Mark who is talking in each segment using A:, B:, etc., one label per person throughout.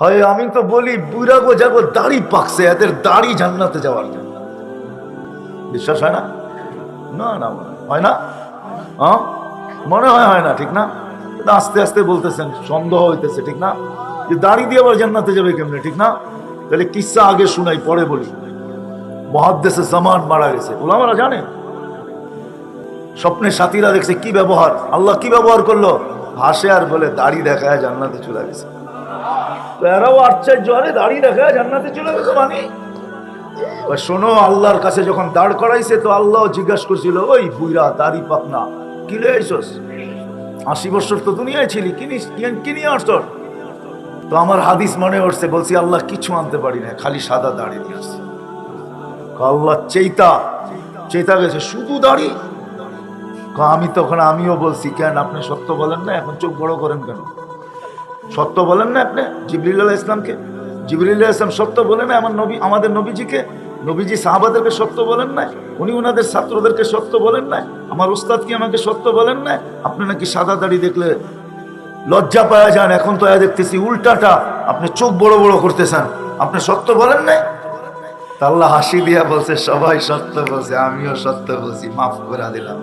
A: হয়, আমি তো বলি বুড়াগো যাগো, দাড়ি পাকছে এদের দাড়ি জান্নাতে যাওয়ার জন্য। বিশ্বাস হয় না? না না, হয় না? হ্যাঁ? মনে হয় হয় না, ঠিক না? আস্তে আস্তে বলতেছেন, সন্দেহ হইতেছে, ঠিক না? যে দাড়ি দিয়ে আবার জান্নাতে যাবে কেমনে, ঠিক না? তাহলে কিসা আগে শুনাই, পরে বলি। মহাদ্দেশে জামান মারা গেছে। ওলামারা জানে? স্বপ্নে সাথীরা দেখছে কি ব্যবহার। আল্লাহ কি ব্যবহার করল? হাসে আর বলে, দাড়ি দেখায় জান্নাতে চলে গেছে। শোনো, আল্লাহর কাছে যখন দাঁড় করাইছে, তো আল্লাহ জিজ্ঞাসা করছিল, ওই বুইরা দাড়ি পাকনা কি আশি বছর তো দুনিয়ায় ছিলি, কি নিয়ে তো আমার হাদিস মনে উঠছে বলছি, আল্লাহ কিছু আনতে পারি না, খালি সাদা দাড়ি নিয়ে আল্লাহ চেইতা চেতা গেছে, শুধু দাড়ি? আমি তখন, আমিও বলছি, কেন, আপনি সত্য বলেন না, এখন চোখ বড় করেন কেন? সত্য বলেন না আপনি? জিবরিল আলাহ ইসলামকে জিবরিল আলাহ ইসলাম সত্য বলেন না, আমার নবী আমাদের নবীজিকে? নবীজি সাহাবাদেরকে সত্য বলেন না? উনি ওনাদের ছাত্রদেরকে সত্য বলেন না? আমার উস্তাদ কি আমাকে সত্য বলেন না? আপনি নাকি সাদা দাড়ি দেখলে লজ্জা পাওয়া যান, এখন তো দেখতেছি উল্টাটা আপনি চোখ বড় বড় করতেছেন। আপনি সত্য বলেন না আল্লাহ হাসি দিয়া বলছে, সবাই সত্য বলছে, আমিও সত্য বলছি, মাফ করে দিলাম।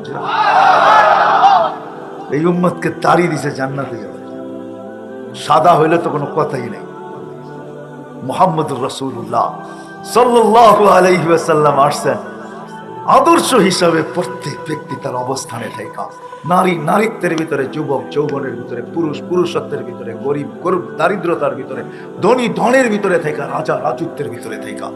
A: এই উম্মতকে তাড়ি দিছে জান্নাতে সাদা হইলে তো কোনো কথাই নেই। মোহাম্মদুর রসুল্লাহ সাল্লাহ আলাইসাল্লাম আসছেন। আদর্শ হিসাবে প্রত্যেক ব্যক্তি তার অবস্থানে থাকা নারী, নারীত্বের ভিতরে যুবক, যৌবনের ভিতরে পুরুষ, পুরুষত্বের ভিতরে গরিব গরিব, দারিদ্রতার ভিতরে, ধনী, ধনের ভিতরে থাকা রাজা, রাজত্বের ভিতরে থাকা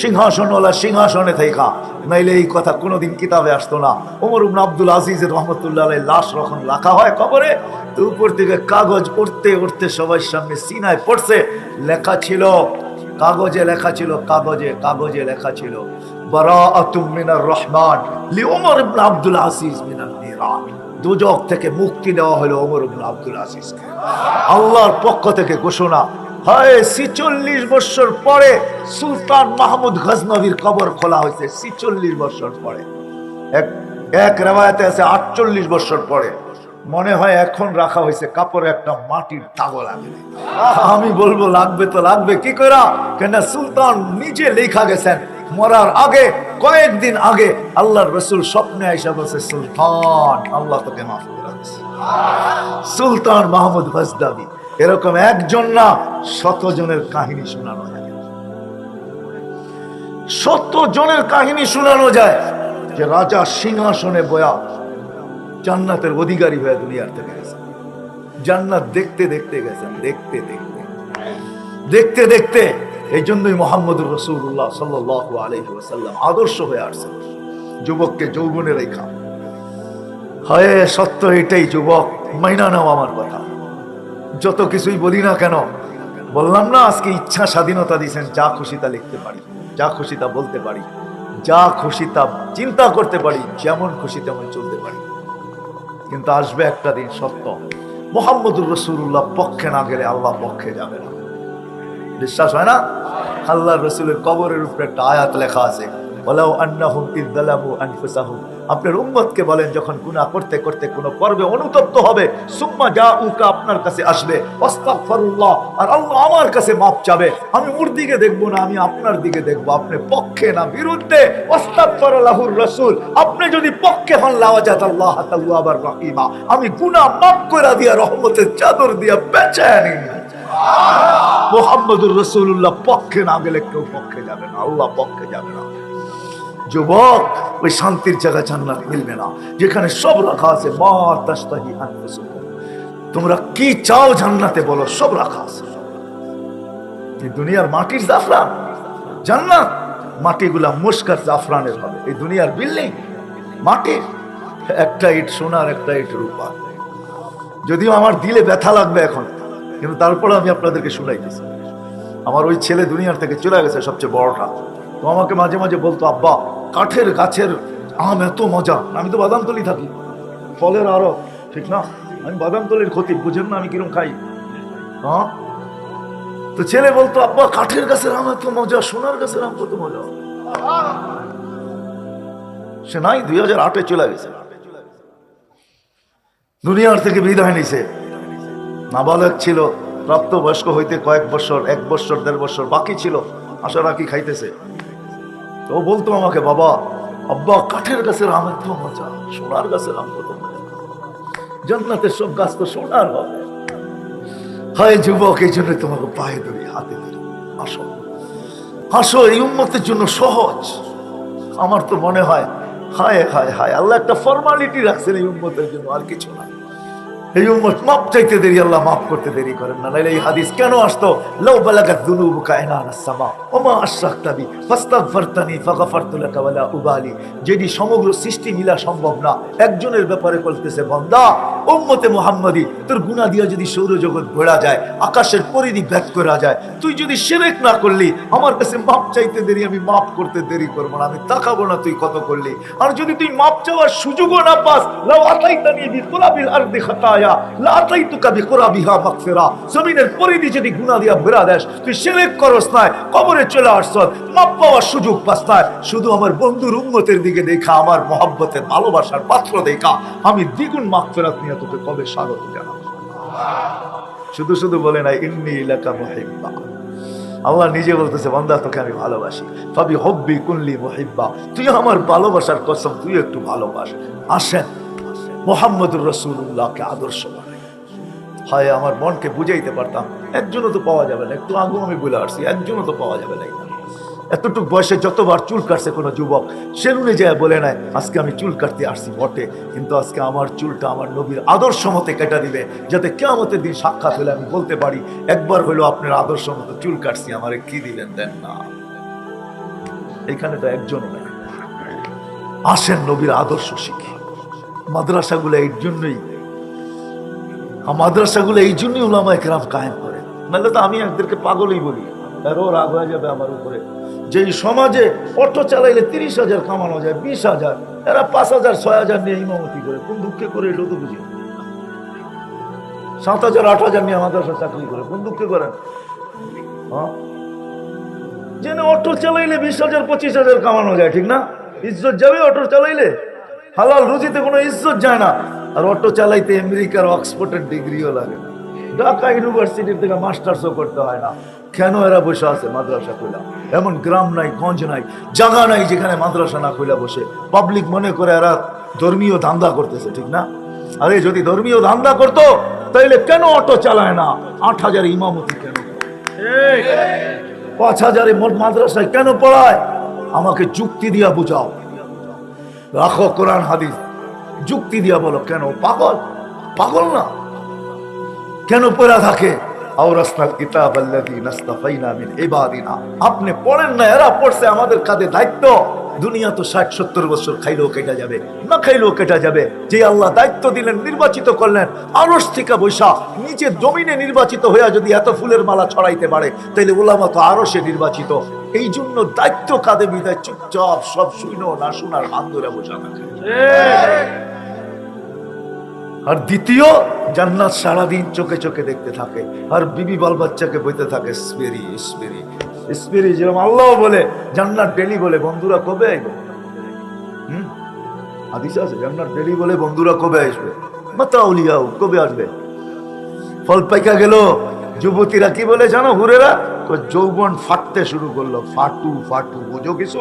A: সিংহাসনওয়ালা সিংহাসনে থাকা নাইলে এই কথা কোনোদিন কিতাবে আসতো না। ওমর উবন আব্দুল আজিজের রহমতুল্লাহ লাশ যখন রাখা হয় কবরে, তো উপর থেকে কাগজ পড়তে উঠতে সবার সামনে সিনায় পড়ছে, লেখা ছিল, কাগজে লেখা ছিল, কাগজে কাগজে লেখা ছিল। মিনার রহমান লি ওমর ইবনে আব্দুল মিনান নিরান। দুজক থেকে মুক্তি দেওয়া হলো ওমর ইবনে আব্দুল আজিজকে। আল্লাহর পক্ষ থেকে ঘোষণা, হয় ছিচল্লিশ বছর পরে সুলতান মাহমুদ গজনবীর কবর খোলা হয়েছে, ছিচল্লিশ বছর পরে। এক এক রেওয়ায়তে আছে আটচল্লিশ বছর পরে। মনে হয় এখন রাখা হয়েছে কাপড়ে একটা মাটির তাগো লাগে আমি বলব, লাগবে তো লাগবে, কি করা কেন সুলতান নিজে লেখা গেছেন মরার আগে, কয়েকদিন আগে আল্লাহর রসুল স্বপ্নে আইসা বলছে, সুলতান, আল্লাহ তোকে মাফ করে সুলতান মাহমুদ গজদাবি। এরকম একজন না, শত জনের কাহিনী শোনানো যায়। শত জনের কাহিনী শোনানো যায় যে রাজা সিংহাসনে বয়া জান্নাতের অধিকারী হয়ে দুনিয়ার থেকে জান্নাত দেখতে দেখতে গেছেন দেখতে দেখতে। দেখতে দেখতে এই জন্যই মোহাম্মদুর রসুল্লাহ সাল্লাহ আলহিহাসাল্লাম আদর্শ হয়ে আসছেন। যুবককে যৌবনে রেখা। হয়, সত্য এটাই যুবক, মাইনা নাও আমার কথা। যত কিছুই বলি না কেন, বললাম না, আজকে ইচ্ছা স্বাধীনতা দিয়েছেন, যা খুশি তা লিখতে পারি, যা খুশি তা বলতে পারি, যা খুশি তা চিন্তা করতে পারি, যেমন খুশি তেমন চলতে পারি। কিন্তু আসবে একটা দিন সত্য, মোহাম্মদুর রসুল্লাহ পক্ষে না গেলে আল্লাহ পক্ষে যাবে না। বিশ্বাস হয় না? আল্লাহ রসুলের কবরের উপরে একটা আয়াত লেখা আছে। বলাও আপনার উম্মতকে বলেন, যখন করতে করতে কোনো পর্বে অনুতপ্ত হবে, সুম্মা যা উকা আপনার কাছে আসবে আর আল্লাহ আমার কাছে মাপ চাবে। আমি ওর দিকে দেখব না, আমি আপনার দিকে দেখব। আপনি পক্ষে না, বিরুদ্ধে আস্তাগফিরুল্লাহুর রাসূল। আপনি যদি পক্ষে হন, লাওয়াজাত আল্লাহ তাওয়াবার রহিমা। আমি গুনাহ মাফ করে দিয়া, রহমতের চাদর দিয়া বেঁচে নিই মোহাম্মদুর রসুল্লাহ পক্ষে না গেলে কেউ পক্ষে যাবে না, আল্লাহ পক্ষে যাবে না। যুবক, ওই শান্তির জায়গা জান্নাত মিলবে না, যেখানে সব রাখা আছে মা তাস্তাহি তোমরা কি চাও জান্নাতে বলো, সব রাখা আছে। এই দুনিয়ার মাটির জাফরান, জান্নাত, মাটিগুলা মুস্কার জাফরানের হবে। এই দুনিয়ার বিল্ডিং মাটির একটা ইট সোনার, একটা ইট রূপা যদিও আমার দিলে ব্যথা লাগবে এখন কিন্তু তারপরে আমি আপনাদেরকে শুনাইতেছি। আমার ওই ছেলে দুনিয়ার থেকে চলে গেছে সবচেয়ে বড়টা। তো আমাকে মাঝে মাঝে বলতো, আব্বা, কাঠের গাছের আম এত মজা, আমি তো বাদাম বাদামতলি থাকি। ফলের আরও ঠিক না? আমি বাদাম বাদামতলির ক্ষতি, বুঝেন না আমি কিরম খাই। হ্যাঁ? তো ছেলে বলতো, আব্বা, কাঠের গাছের আম এত মজা, সোনার গাছের আম কত মজা। সে নাই, দুই হাজার আটে চলে গেছে। দুনিয়ার থেকে বিদায় নিছে। নাবালক ছিল, প্রাপ্তবয়স্ক হইতে কয়েক বছর, এক বছর, দেড় বছর বাকি ছিল, আশা রাখি খাইতেছে। তো বলতো আমাকে, বাবা, আব্বা, কাঠের গাছের আমের তো মজা, সোনার গাছের আম কত জান্নাতের সব গাছ তো সোনার হবে। হয় যুবক, এই জন্য তোমাকে পায়ে ধরি, হাতে ধরি। আসো। আসো, এই উন্মতের জন্য সহজ। আমার তো মনে হয়, হায় হায় হায়, আল্লাহ একটা ফর্মালিটি রাখছেন এই উন্মতের জন্য, আর কিছু না। এই উম্মত মাপ চাইতে দেরি, আল্লাহ মাফ করতে দেরি করেন না। এই হাদিস কেন আসতো? লাউ সামা ওমা আশরাকতাবি ফাস্তাগফারতানি ওয়ালা উবালি। যেটি সমগ্র সৃষ্টি মিলা সম্ভব না। একজনের ব্যাপারে বলতেছে, বান্দা, উম্মতে মুহাম্মাদি, তোর গুনাহ দিয়া যদি সৌরজগৎ ভরা যায়, আকাশের পরিধি ভেদ করা যায়, তুই যদি শিরক না করলি, আমার কাছে মাপ চাইতে দেরি, আমি মাফ করতে দেরি করব না। আমি তাকাবো না তুই কত করলি। আর যদি তুই মাপ চাওয়ার সুযোগও না পাস, লাউ আতাইতানি বিকুরাবিল আরদি বিকুরাবিহা মাগফিরা। জমিনের পরিধি যদি দিয়া দেস, তুই করস না কবরে চলে আসছ মাপ পাওয়ার সুযোগ পাস শুধু আমার বন্ধুর দিকে দেখা, আমার ভালোবাসার পাত্র দেখা। আমি দ্বিগুণ মাগফিরাত নিয়ে তোকে কবে স্বাগত জানাব? শুধু শুধু বলে না ইন্নি এলাকা মহিব্বা। আল্লাহ নিজে বলতেছে, বন্দা, তোকে আমি ভালোবাসি। ভাবি হব্বি কুনলি মহিব্বা। তুই আমার ভালোবাসার কসম তুই একটু ভালোবাস। আসেন। মোহাম্মদুর রসুল্লাহকে আদর্শ বানাই হয়, আমার মনকে বুঝাইতে পারতাম, একজনও তো পাওয়া যাবে না। একটু আগু আমি বলে আসছি, একজনও তো পাওয়া যাবে না। এতটুক বয়সে যতবার চুল কাটছে কোনো যুবক সেলুনে যায় বলে নাই, আজকে আমি চুল কাটতে আসছি বটে, কিন্তু আজকে আমার চুলটা আমার নবীর আদর্শ মতে কেটে দিবে, যাতে কেমতের দিন সাক্ষাৎ হলে আমি বলতে পারি, একবার হলো আপনার আদর্শ মতো চুল কাটছি, আমারে কি দিলেন, দেন না। এখানে তো একজনও নেই। আসেন নবীর আদর্শ শিখি। মাদ্রাসাগুলো এই জন্যই। মাদ্রাসাগুলো এই জন্যই উলামায় কেরাম কায়েম করে। নাহলে তো আমি একদেরকে পাগলই বলি। এরও রাগ হয়ে যাবে আমার উপরে। যে সমাজে অটো চালাইলে তিরিশ হাজার, কামানো যায় বিশ হাজার, এরা পাঁচ হাজার, ছয় হাজার নিয়ে ইমামতি করে। কোন দুঃখে করে এটাও তো বুঝি? সাত হাজার, আট হাজার নিয়ে মাদ্রাসা চাকরি করে। কোন দুঃখে করেন হ্যাঁ? যেন অটো চালাইলে বিশ হাজার, পঁচিশ হাজার, কামানো যায়, ঠিক না? ইজ্জত যাবে অটো চালাইলে? হালাল রুজিতে কোনো ইজ্জত যায় না। আর অটো চালাইতে আমেরিকার অক্সফোর্ডের ডিগ্রিও লাগে না। ঢাকা ইউনিভার্সিটির থেকে মাস্টার্সও করতে হয় না। কেন এরা বসে আছে মাদ্রাসা খুলা? এমন গ্রাম নাই গঞ্জ নাই জায়গা নাই যেখানে মাদ্রাসা না খুলে বসে। পাবলিক মনে করে এরা ধর্মীয় ধান্দা করতেছে ঠিক না? আরে যদি ধর্মীয় ধান্দা করতো তাইলে কেন অটো চালায় না? আট হাজার ইমামতি কেন? পাঁচ হাজারে মোট মাদ্রাসায় কেন পড়ায়? আমাকে যুক্তি দিয়া বুঝাও। রাখো কোরআন হাদিস। যুক্তি দিয়া বলো কেন? পাগল? পাগল না। কেন পড়া থাকে? আওরাসনাল কিতাব আল্লাযী আপনি পড়েন না, এরা পড়ছে আমাদের কাঁধে দায়িত্ব। দুনিয়া তো ষাট সত্তর বছর খাইলেও কেটে যাবে, না খাইলেও কেটে যাবে। যে আল্লাহ দায়িত্ব দিলেন, নির্বাচিত করলেন আরস থেকে বৈশা নিজের জমিনে নির্বাচিত হইয়া যদি এত ফুলের মালা ছড়াইতে পারে তাহলে ওলামা তো আরসে নির্বাচিত। এই জন্য দায়িত্ব কাঁধে বিদায়, চুপচাপ সব শুইনো, না শোনার হাত বোঝা থাকে আর দ্বিতীয়, জান্নাত সারাদিন চোখে চোখে দেখতে থাকে। আর বিবি বাল বাচ্চাকে বইতে থাকে, স্পেরি স্পেরি স্পেরি। যেরকম আল্লাহ বলে, জান্নাত ডেলি বলে, বন্ধুরা কবে আইবে হুম? হাদিস আছে, জান্নাত ডেলি বলে, বন্ধুরা কবে আসবে? মাতা উলিয়াও, কবে আসবে? ফল পাইকা গেল, যুবতীরা কি বলে জানো হুরেরা? যৌবন ফাটতে শুরু করল, ফাটু ফাটু, বোঝো কিছু?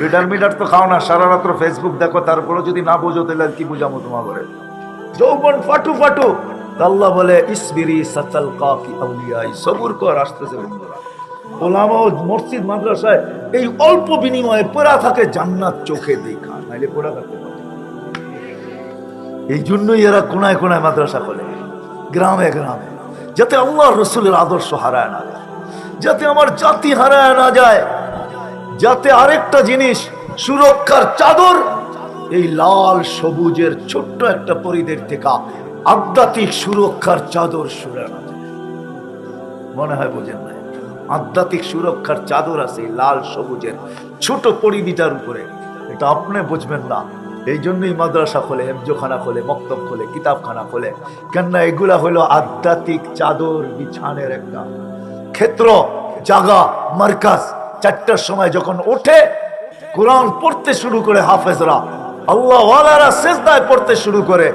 A: মিটার মিটার তো খাও না, সারা রাত্র ফেসবুক দেখো তারপরে যদি না বোঝো, তাহলে কি বুঝামো তোমার ঘরে? যৌবন ফাটু ফাটু। আল্লাহ বলে, ইসবিরি সাতাল কাকি আউলিয়াই। সবুর কর, আসতেছে বন্ধুরা। ওলামা মসজিদ, মাদ্রাসায় এই অল্প বিনিময়ে পড়া থাকে জান্নাত চোখে দেখা। নাইলে পড়া থাকতে এই জন্যই এরা কোনায় কোনায় মাদ্রাসা করে গ্রামে গ্রামে। যাতে আল্লাহ রসুলের আদর্শ হারায় না যায়। যাতে আমার জাতি হারায় না যায়। যাতে আরেকটা জিনিস, সুরক্ষার চাদর এই লাল সবুজের ছোট্ট একটা পরিদের থেকে আধ্যাত্মিক সুরক্ষার চাদর মনে হয় বোঝেন না আধ্যাত্মিক সুরক্ষার চাদর আছে লাল সবুজের ছোট পরিধিটার উপরে। এটা আপনি বুঝবেন না। এই জন্যই মাদ্রাসা খোলে হেফজোখানা খোলে, মক্তব খোলে, কিতাবখানা খোলে। কেননা এগুলা হলো আধ্যাত্মিক চাদর বিছানের একটা ক্ষেত্র জাগা মার্কাজ। চারটার সময় যখন ওঠে, কোরআন পড়তে শুরু করে হাফেজরা। আল্লাহ সেজদায় পড়তে শুরু করে।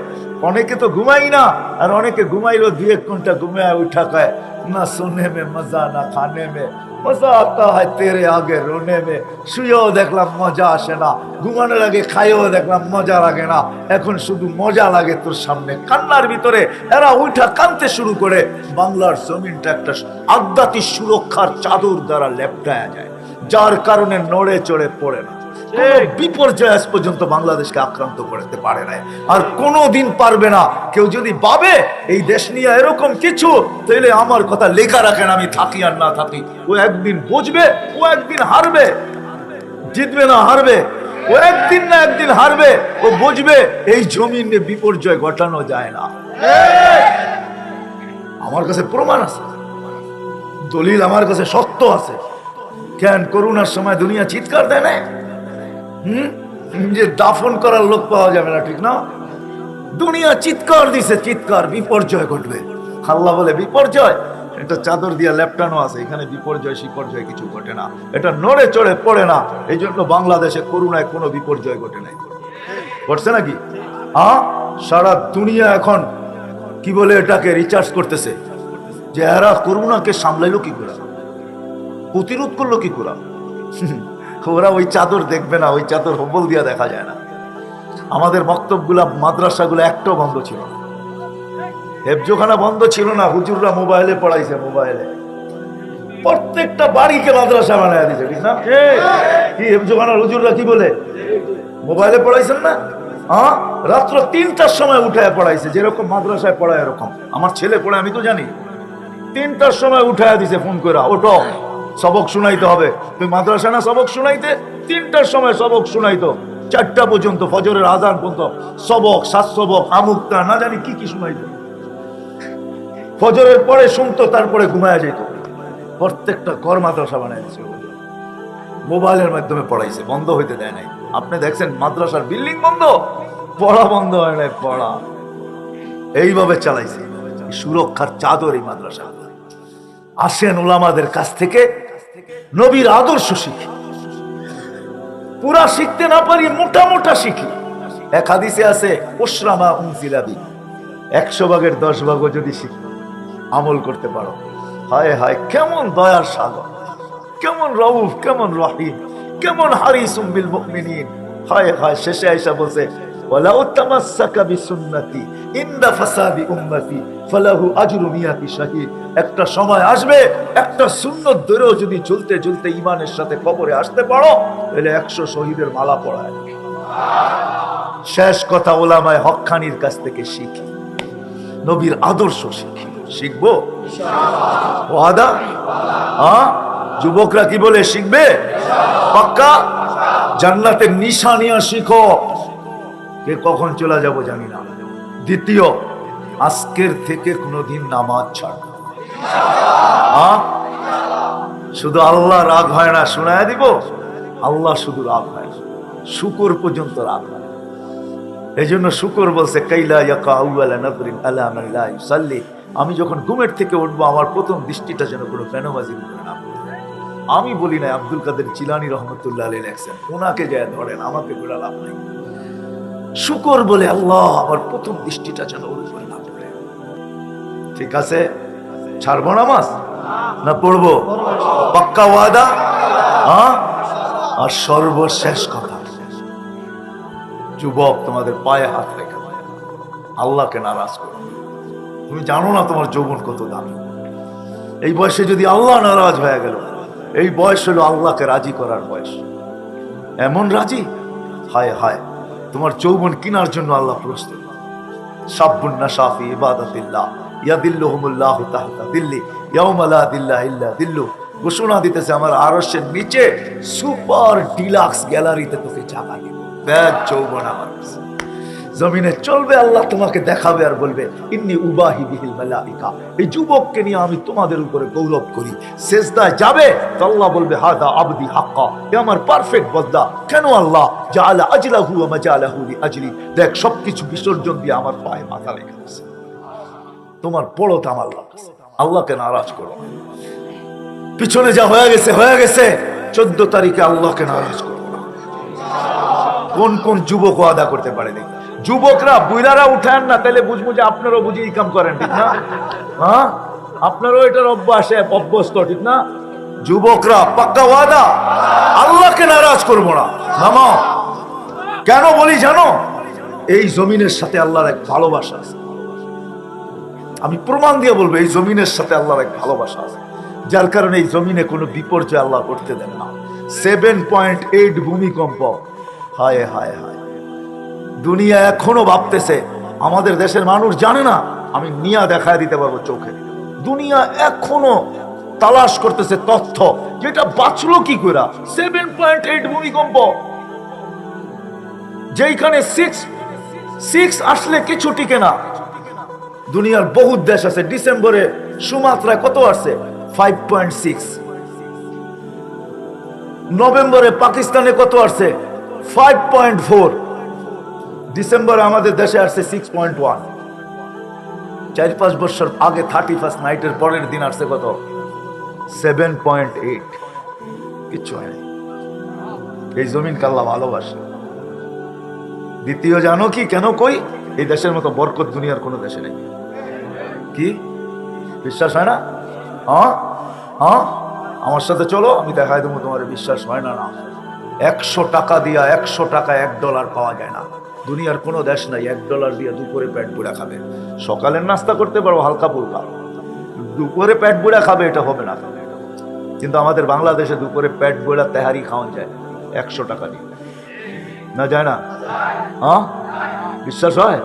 A: অনেকে তো ঘুমাই না, আর অনেকে ঘুমাইলো দু এক ঘণ্টা ঘুমায় উঠা খায় না সোনে মে, মজা না খানে মে, মজা আতা হয় তেরে আগে রোনে মে, শুয়েও দেখলাম মজা আসে না, ঘুমানোর আগে খাইও দেখলাম মজা লাগে না, এখন শুধু মজা লাগে তোর সামনে। কান্নার ভিতরে এরা উঠা কানতে শুরু করে, বাংলার জমিনটা একটা আধ্যাত্মিক সুরক্ষার চাদর দ্বারা লেপটায়া যায়, যার কারণে নড়ে চড়ে পড়ে না। কোনো বিপর্যয় আজ পর্যন্ত বাংলাদেশকে আক্রান্ত করতে পারে নাই। আর কোনো দিন পারবে না। কেউ যদি ভাবে এই দেশ নিয়ে এরকম কিছু তাহলে আমার কথা লেখা রাখেন আমি থাকি আর না থাকি। ও একদিন বুঝবে ও একদিন হারবে। জিতবে না হারবে। ও একদিন না একদিন হারবে। ও বুঝবে এই জমিন নিয়ে বিপর্যয় ঘটানো যায় না। আমার কাছে প্রমাণ আছে। দলিল আমার কাছে সত্য আছে। কেন করোনার সময় দুনিয়া চিৎকার দেয় না হুম? যে দাফন করার লোক পাওয়া যাবে না, ঠিক না? দুনিয়া চিৎকার দিছে, চিৎকার, বিপর্যয় ঘটবে। আল্লাহ বলে, বিপর্যয়? এটা চাদর দিয়া লেপটানো আছে, এখানে বিপর্যয়, শিপর্যয় কিছু ঘটে না। এটা নড়ে চড়ে পড়ে না এই জন্য বাংলাদেশে করুণায় কোনো বিপর্যয় ঘটে নাই। ঘটছে নাকি? হ্যাঁ সারা দুনিয়া এখন, কি বলে এটাকে রিচার্জ করতেছে। যে এরা করুণাকে সামলাইলো কি করে? প্রতিরোধ করল কি করে? ওরা ওই চাদর দেখবে না, ওই চাদর হবল দিয়া দেখা যায় না। আমাদের মক্তবগুলা, মাদ্রাসাগুলো একটাও বন্ধ ছিল না। হেফজোখানা বন্ধ ছিল না, হুজুররা মোবাইলে পড়াইছে, মোবাইলে। প্রত্যেকটা বাড়িকে মাদ্রাসা বানায় দিছে কি হেফজোখানার হুজুররা কি বলে? মোবাইলে পড়াইছেন না? হ্যাঁ রাত্র তিনটার সময় উঠায় পড়াইছে, যেরকম মাদ্রাসায় পড়ায় এরকম। আমার ছেলে পড়ে, আমি তো জানি। তিনটার সময় উঠায় দিছে ফোন করে ওটো সবক শুনাইতে হবে। তুই মাদ্রাসা না সবক শুনাইতে? তিনটার সময় সবক শুনাইতো। চারটা পর্যন্ত ফজরের আজান পর্যন্ত সবক সাত সবক না জানি কি কি শুনাইতো। ফজরের পরে শুনতো, তারপরে ঘুমায় যেত প্রত্যেকটা ঘর মাদ্রাসা বানায় দিছে মোবাইলের মাধ্যমে পড়াইছে, বন্ধ হইতে দেয় নাই। আপনি দেখছেন মাদ্রাসার বিল্ডিং বন্ধ? পড়া বন্ধ হয় নাই, পড়া। এইভাবে চালাইছে। সুরক্ষার চাদর এই মাদ্রাসা। আসেন ওলামাদের কাছ থেকে নবীর আদর্শ শিখি। পুরা শিখতে না পারি, মোটা মোটা শিখি। এক হাদিসে আছে ওসরামা উনসিলাবি একশো ভাগের দশ ভাগও যদি শিখি, আমল করতে পারো। হায় হায়, কেমন দয়ার সাগর। কেমন রউফ, কেমন রহিম। কেমন হারিস বিল মুমিনিন। হায় হায়, শেষে আইসা বলছে ওয়ালাউ তামাসসাকা বিসুন্নতি ইনদা ফাসাদি উম্মতি ফালাহু আজরু মিয়াতি শাহীদ একটা সময় আসবে একটা সুন্নত ধরেও যদি চলতে চলতে ইমানের সাথে কবরে আসতে পারো তাহলে একশো শহীদের মালা পড়ায়। শেষ কথা ওলামায় হকখানির কাছ থেকে শিখি। নবীর আদর্শ শিখি। শিখব? ওয়াদা? হ্যাঁ যুবকরা কি বলে শিখবে? পাক্কা? জান্নাতের নিশানিয়া শিখো। কে কখন চলে যাব জানি না। দ্বিতীয়, আজকের থেকে কোনোদিন নামাজ ছাড় হ্যাঁ শুধু আল্লাহ রাগ হয় না, শোনায় দিব? আল্লাহ শুধু রাগ হয় শুকর পর্যন্ত রাগ হয় এই জন্য শুকর বলছে, কাইলা ইয়াকা আউয়ালা নাদরিন আলা মান লা ইউসাল্লি। আমি যখন ঘুমের থেকে উঠবো, আমার প্রথম দৃষ্টিটা যেন কোনো ফেনোবাজির উপরে না। আমি বলি না আব্দুল কাদের চিলানি রহমতুল্লাহ আলী লেখছেন, ওনাকে যায় ধরেন, আমাকে বলে লাভ নাই। শুকর বলে আল্লাহ আমার প্রথম দৃষ্টিটা যেন ওর উপরে না পড়ে। ঠিক আছে? ছাড়বো না নামাজ? না পড়ব? পাক্কা ওয়াদা? হ্যাঁ? আর সর্বশেষ কথা, যুবক তোমাদের পায়ে হাত রেখে। আল্লাহকে নারাজ করো। তুমি জানো না তোমার যৌবন কত দামি। এই বয়সে যদি আল্লাহ নারাজ হয়ে গেল, এই বয়স হলো আল্লাহকে রাজি করার বয়স। এমন রাজি? হায় হায়। তোমার চৌবন কিনার জন্য আল্লাহ প্রস্তুত। দিল্লু। ঘোষণা দিতেছে আমার আরসের নিচে সুপার ডিলাক্স গ্যালারিতে তোকে জায়গা দিব। ব্যাগ চৌবন আমার কাছে। জমিনে চলবে, আল্লাহ তোমাকে দেখাবে আর বলবে, ইন্নি উবাহি বিহিল মালাইকা। এই যুবককে নিয়ে আমি তোমাদের উপরে গৌরব করি। সেজদায় যাবে, তো আল্লাহ বলবে, হাদা আবদি হাক্কা। এ আমার পারফেক্ট বদলা। কেন আল্লাহ? জাআলা আজলাহু ওয়া মাজালাহু লি আজলি দেখ, সবকিছু বিসর্জন দিয়ে আমার পায়ে মাথা রেখে দিয়েছে তোমার বড় দাম আল্লাহ আল্লাহকে নারাজ করো। পিছনে যা হয়ে গেছে হয়ে গেছে। চোদ্দ তারিখে আল্লাহকে নারাজ করো। কোন কোন যুবক আদা করতে পারে দেখি যুবকরা বুইরারা উঠেন না তাহলে বুঝব যে আপনারও বুঝি ইনকাম করেন, ঠিক না? হ্যাঁ? আপনারও এটার অভ্যাস অভ্যস্ত, ঠিক না? যুবকরা পাক্কা ওয়াদা আল্লাহকে নারাজ করব না। নামাও কেন বলি জানো? এই জমিনের সাথে আল্লাহর এক ভালোবাসা আছে। আমি প্রমাণ দিয়ে বলব, এই জমিনের সাথে আল্লাহর এক ভালোবাসা আছে। যার কারণে এই জমিনে কোনো বিপর্যয় আল্লাহ করতে দেন না। সেভেন পয়েন্ট এইট ভূমিকম্প। হায় হায় হায়। দুনিয়া এখনও ভাবতেছে, আমাদের দেশের মানুষ জানে না, আমি নিয়া দেখায় দিতে পারব চোখে। দুনিয়া এখনও তালাশ করতেছে তথ্য, যেটা বাঁচলো কি করে? সেভেন পয়েন্ট এইট ভূমিকম্প। যেইখানে সিক্স সিক্স আসলে কিছু টিকে না। দুনিয়ার বহুত দেশ আছে, ডিসেম্বরে সুমাত্রায় কত আসছে? ফাইভ পয়েন্ট সিক্স নভেম্বরে পাকিস্তানে কত আসছে? ফাইভ পয়েন্ট ফোর ডিসেম্বরে আমাদের দেশে আসছে সিক্স পয়েন্ট ওয়ান চার পাঁচ বছর আগে থার্টি ফার্স্ট নাইটের পরের দিন আসছে কত? সেভেন পয়েন্ট এইট কিচ্ছু হয়নি। এই জমিন কাল্লা ভালোবাসে। দ্বিতীয় জানো কি? কেন কই? এই দেশের মতো বরকত দুনিয়ার কোনো দেশে নেই। কি? বিশ্বাস হয় না? হ্যাঁ? হ্যাঁ? আমার সাথে চলো, আমি দেখাই দেবো তোমার বিশ্বাস হয় না না। একশো টাকা দিয়া একশো টাকা এক ডলার পাওয়া যায় না। দুনিয়ার কোনো দেশ নাই, এক ডলার দিয়ে দুপুরে পেট বুড়া খাবে। সকালের নাস্তা করতে পারব হালকা ফুলকা। দুপুরে পেট বুড়া খাবে, এটা হবে না। কিন্তু আমাদের বাংলাদেশে দুপুরে পেট বুড়া তেহারি খাওয়া যায় একশো টাকা দিয়ে। না যায় না? হ্যাঁ? বিশ্বাস হয়?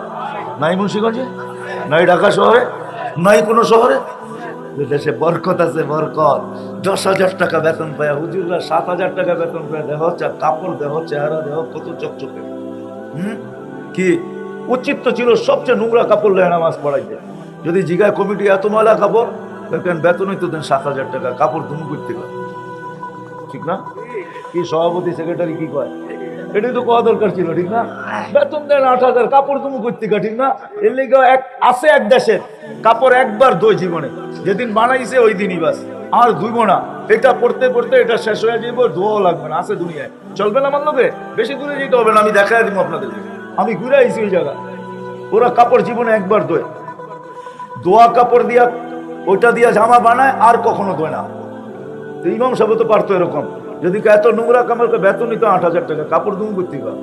A: নাই মুন্সিগঞ্জে? নাই ঢাকা শহরে? নাই কোনো শহরে? দেশে বরকত আছে, বরকত। দশ হাজার টাকা বেতন পায়, হুজুররা সাত হাজার টাকা বেতন পায়, দেহ চা- কাপড়, দেহ চেহারা, দেহ কত চকচকে। কি? উচিত তো ছিল সবচেয়ে নোংরা কাপড় লেয় নামাজ পড়াইতে। যদি জিগায় কমিটি এত ময়লা কাপড় দেখেন বেতনই তো দেন সাত হাজার টাকা? কাপড় ধুম করতে ঠিক না? কি সভাপতি, সেক্রেটারি কি কয়? এটাই তো কোয়া দরকার ছিল, ঠিক না? বেতন দেন আট হাজার, কাপড় তুমি করতে গা ঠিক না? এর লিগে এক, আছে এক দেশের। কাপড় একবার দই জীবনে। যেদিন বানাইছে, ওই দিনই বাস। আর ধুইব না। এটা পড়তে পড়তে এটা শেষ হয়ে যাইব, ধোয়াও লাগবে না, আছে দুনিয়ায়। চলবে না আমার লোকে বেশি দূরে যেতে হবে না, আমি দেখাই দিব আপনাদের আমি ঘুরে আইছি ওই জায়গা ওরা কাপড় জীবনে একবার দোয় দোয়া কাপড় দিয়া, ওইটা দিয়া জামা বানায়, আর কখনো দোয় না। ইমাম সাহেব তো পারতো এরকম। যদি এত নোংরা কামড়কে বেতন নিত আট হাজার টাকা। কাপড় দুম করতে পার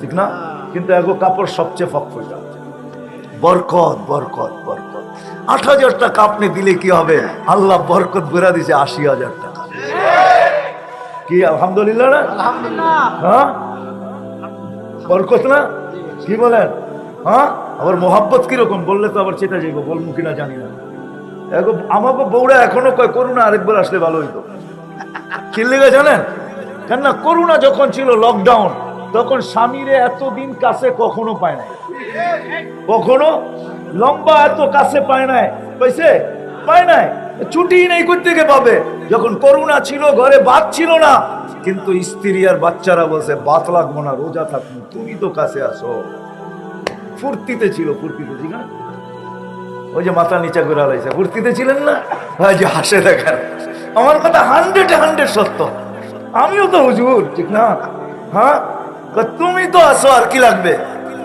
A: ঠিক না? কিন্তু এগো কাপড় সবচেয়ে ফক ফইটা বরকত বরকত বরকত। আট হাজার টাকা আপনি দিলে কি হবে? আল্লাহ বরকত বেরা দিছে আশি হাজার টাকা। কি আলহামদুলিল্লাহ না? হ্যাঁ? বরকত না? কি বলেন? হ্যাঁ? আবার মোহাব্বত কীরকম? বললে তো আবার চেতা যাইব বলব কিনা জানি না। আমাকে বউরা এখনও কয় করুণা আরেকবার আসলে ভালো হইতো। কি লেগে জানেন? কেন না করোনা যখন ছিল লকডাউন তখন স্বামীরে এতদিন কাছে কখনো পায় নাই। কখনো? লম্বা এত কাছে পায় নাই। পাইছে পায় নাই। ছুটি নেই করতে পাবে? যখন করোনা ছিল, ঘরে বাদ ছিল না। কিন্তু স্ত্রী আর বাচ্চারা বলছে, বাত লাগবো না, রোজা থাকব, তুমি তো কাছে আসো ফুর্তিতে ছিল, ফুর্তিতে, ঠিক না ওই যে মাথা নিচা করে আলাইছে ফুর্তিতে ছিলেন না? হ্যাঁ যে হাসে দেখেন আমার কথা হান্ড্রেড হান্ড্রেড সত্য। আমিও তো হুজুর, ঠিক না? হ্যাঁ? তুমি তো আসো আর কি লাগবে?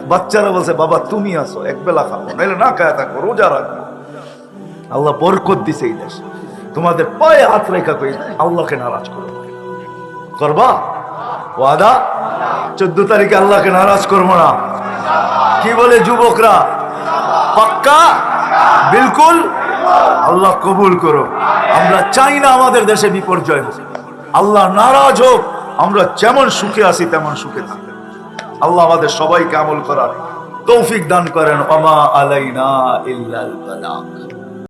A: বাচ্চারা বলছে, বাবা, তুমি আসো এক বেলা খাব, নাইলে না খায় থাকব, রোজা রাখব। আল্লাহ বরকত দিছে এই দেশ। তোমাদের পায়ে হাত রেখা কই আল্লাহকে নারাজ করো। করবা? ওয়াদা? চোদ্দ তারিখে আল্লাহকে নারাজ করব না। কি বলে যুবকরা? পাক্কা? বিলকুল? আল্লাহ কবুল করো। আমরা চাই না আমাদের দেশে বিপর্যয় হোক। আল্লাহ নারাজ হোক। আমরা যেমন সুখে আছি, তেমন সুখে থাকি আল্লাহ আমাদের সবাইকে আমল করার তৌফিক দান করেন। অমা আলাইনা ইল্লাল বালাগ।